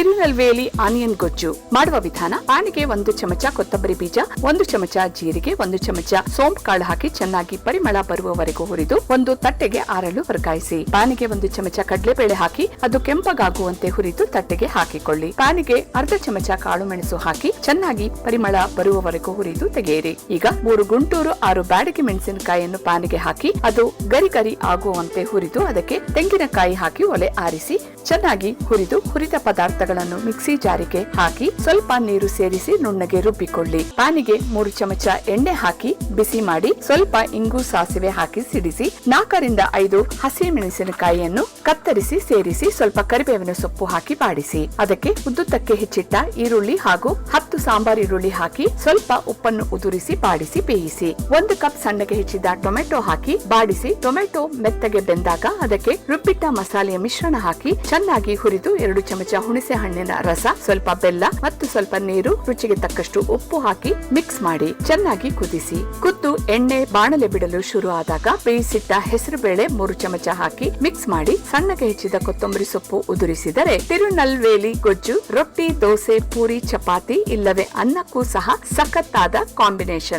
Tirunelveli onion ಗೊಜ್ಜು. ಮಾಡುವ ವಿಧಾನ ಪಾನಿಗೆ ಒಂದು ಚಮಚ ಕೊತ್ತಂಬರಿ ಬೀಜ, ಒಂದು ಚಮಚ ಜೀರಿಗೆ, ಒಂದು ಚಮಚ ಸೋಂಪು ಕಾಳು ಹಾಕಿ ಚೆನ್ನಾಗಿ ಪರಿಮಳ ಬರುವವರೆಗೂ ಹುರಿದು, ಒಂದು ತಟ್ಟೆಗೆ ಆರಲು ವರ್ಗಾಯಿಸಿ. ಪಾನಿಗೆ ಒಂದು ಚಮಚ ಕಡಲೆಬೇಳೆ ಹಾಕಿ, ಅದು ಕೆಂಪಗಾಗುವಂತೆ ಹುರಿದು ತಟ್ಟೆಗೆ ಹಾಕಿಕೊಳ್ಳಿ. ಪಾನಿಗೆ ಅರ್ಧ ಚಮಚ ಕಾಳು ಮೆಣಸು ಹಾಕಿ, ಚೆನ್ನಾಗಿ ಪರಿಮಳ ಬರುವವರೆಗೂ ಹುರಿದು ತೆಗೆಯಿರಿ. ಈಗ ಮೂರು ಗುಂಟೂರು ಆರು ಬ್ಯಾಡಗಿ ಮೆಣಸಿನಕಾಯಿಯನ್ನು ಪಾನಿಗೆ ಹಾಕಿ, ಅದು ಗರಿ ಗರಿ ಆಗುವಂತೆ ಹುರಿದು, ಅದಕ್ಕೆ ತೆಂಗಿನಕಾಯಿ ಹಾಕಿ ಒಲೆ ಆರಿಸಿ, ಚೆನ್ನಾಗಿ ಹುರಿದು, ಹುರಿದ ಪದಾರ್ಥಗಳನ್ನು ಮಿಕ್ಸಿ ಜಾರಿಗೆ ಹಾಕಿ ಸ್ವಲ್ಪ ನೀರು ಸೇರಿಸಿ ನುಣ್ಣಗೆ ರುಬ್ಬಿಕೊಳ್ಳಿ. ಪಾನಿಗೆ ಮೂರು ಚಮಚ ಎಣ್ಣೆ ಹಾಕಿ ಬಿಸಿ ಮಾಡಿ ಸ್ವಲ್ಪ ಇಂಗು ಸಾಸಿವೆ ಹಾಕಿ ಸಿಡಿಸಿ ನಾಲ್ಕರಿಂದ ಐದು ಹಸಿ ಮೆಣಸಿನಕಾಯಿಯನ್ನು ಕತ್ತರಿಸಿ ಸೇರಿಸಿ ಸ್ವಲ್ಪ ಕರಿಬೇವಿನ ಸೊಪ್ಪು ಹಾಕಿ ಬಾಡಿಸಿ. ಅದಕ್ಕೆ ಉದ್ದುತ್ತಕ್ಕೆ ಹೆಚ್ಚಿಟ್ಟ ಈರುಳ್ಳಿ ಹಾಗೂ ಹತ್ತು ಸಾಂಬಾರ್ ಈರುಳ್ಳಿ ಹಾಕಿ ಸ್ವಲ್ಪ ಉಪ್ಪನ್ನು ಉದುರಿಸಿ ಬಾಡಿಸಿ ಬೇಯಿಸಿ. ಒಂದು ಕಪ್ ಸಣ್ಣಗೆ ಹೆಚ್ಚಿದ ಟೊಮೆಟೊ ಹಾಕಿ ಬಾಡಿಸಿ. ಟೊಮೆಟೊ ಮೆತ್ತಗೆ ಬೆಂದಾಗ ಅದಕ್ಕೆ ರುಬ್ಬಿಟ್ಟ ಮಸಾಲೆಯ ಮಿಶ್ರಣ ಹಾಕಿ ಚೆನ್ನಾಗಿ ಹುರಿದು ಎರಡು ಚಮಚ ಹುಣಸೆ ಹಣ್ಣಿನ ರಸ, ಸ್ವಲ್ಪ ಬೆಲ್ಲ ಮತ್ತು ಸ್ವಲ್ಪ ನೀರು, ರುಚಿಗೆ ತಕ್ಕಷ್ಟು ಉಪ್ಪು ಹಾಕಿ ಮಿಕ್ಸ್ ಮಾಡಿ ಚೆನ್ನಾಗಿ ಕುದಿಸಿ. ಕುದ್ದು ಎಣ್ಣೆ ಬಾಣಲೆ ಬಿಡಲು ಶುರು ಆದಾಗ ಬೇಯಿಸಿಟ್ಟ ಹೆಸರುಬೇಳೆ ಮೂರು ಚಮಚ ಹಾಕಿ ಮಿಕ್ಸ್ ಮಾಡಿ ಸಣ್ಣಗೆ ಹೆಚ್ಚಿದ ಕೊತ್ತಂಬರಿ ಸೊಪ್ಪು ಉದುರಿಸಿದರೆ ತಿರುನಲ್ವೇಲಿ ಗೊಜ್ಜು, ರೊಟ್ಟಿ, ದೋಸೆ, ಪೂರಿ, ಚಪಾತಿ ಇಲ್ಲವೇ ಅನ್ನಕ್ಕೂ ಸಹ ಸಖತ್ತಾದ ಕಾಂಬಿನೇಷನ್.